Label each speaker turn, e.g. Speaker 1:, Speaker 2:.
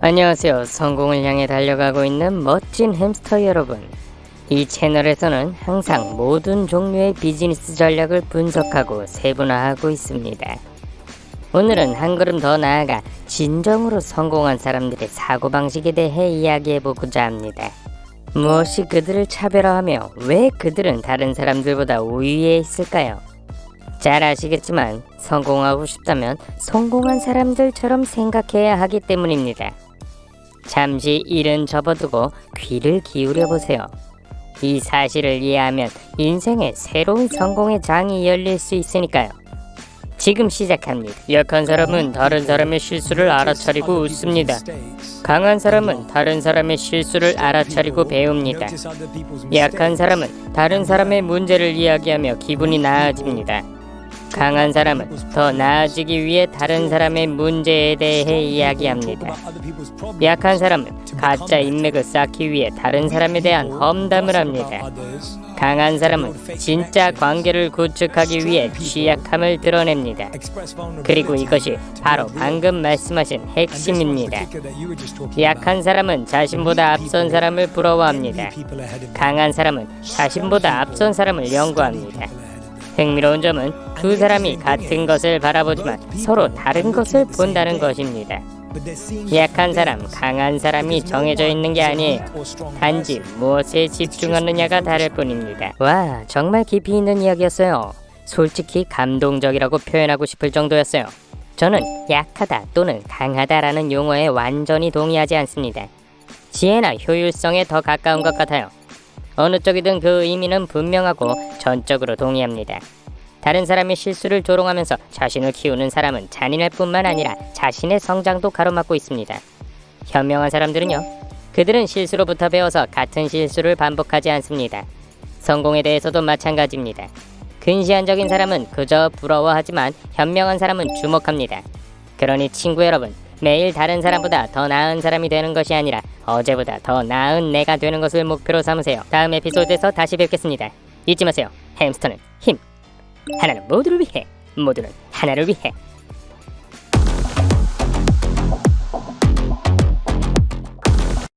Speaker 1: 안녕하세요. 성공을 향해 달려가고 있는 멋진 햄스터 여러분. 이 채널에서는 항상 모든 종류의 비즈니스 전략을 분석하고 세분화하고 있습니다. 오늘은 한 걸음 더 나아가 진정으로 성공한 사람들의 사고방식에 대해 이야기해보고자 합니다. 무엇이 그들을 차별화하며 왜 그들은 다른 사람들보다 우위에 있을까요? 잘 아시겠지만 성공하고 싶다면 성공한 사람들처럼 생각해야 하기 때문입니다. 잠시 일은 접어두고 귀를 기울여 보세요. 이 사실을 이해하면 인생의 새로운 성공의 장이 열릴 수 있으니까요. 지금 시작합니다. 약한 사람은 다른 사람의 실수를 알아차리고 웃습니다. 강한 사람은 다른 사람의 실수를 알아차리고 배웁니다. 약한 사람은 다른 사람의 문제를 이야기하며 기분이 나아집니다. 강한 사람은 더 나아지기 위해 다른 사람의 문제에 대해 이야기합니다. 약한 사람은 가짜 인맥을 쌓기 위해 다른 사람에 대한 험담을 합니다. 강한 사람은 진짜 관계를 구축하기 위해 취약함을 드러냅니다. 그리고 이것이 바로 방금 말씀하신 핵심입니다. 약한 사람은 자신보다 앞선 사람을 부러워합니다. 강한 사람은 자신보다 앞선 사람을 연구합니다. 흥미로운 점은 두 사람이 같은 것을 바라보지만 서로 다른 것을 본다는 것입니다. 약한 사람, 강한 사람이 정해져 있는 게 아니에요. 단지 무엇에 집중하느냐가 다를 뿐입니다. 와, 정말 깊이 있는 이야기였어요. 솔직히 감동적이라고 표현하고 싶을 정도였어요. 저는 약하다 또는 강하다라는 용어에 완전히 동의하지 않습니다. 지혜나 효율성에 더 가까운 것 같아요. 어느 쪽이든 그 의미는 분명하고 전적으로 동의합니다. 다른 사람의 실수를 조롱하면서 자신을 키우는 사람은 잔인할 뿐만 아니라 자신의 성장도 가로막고 있습니다. 현명한 사람들은요, 그들은 실수로부터 배워서 같은 실수를 반복하지 않습니다. 성공에 대해서도 마찬가지입니다. 근시안적인 사람은 그저 부러워하지만 현명한 사람은 주목합니다. 그러니 친구 여러분, 매일 다른 사람보다 더 나은 사람이 되는 것이 아니라 어제보다 더 나은 내가 되는 것을 목표로 삼으세요. 다음 에피소드에서 다시 뵙겠습니다. 잊지 마세요. 햄스터는 힘. 하나는 모두를 위해, 모두는 하나를 위해.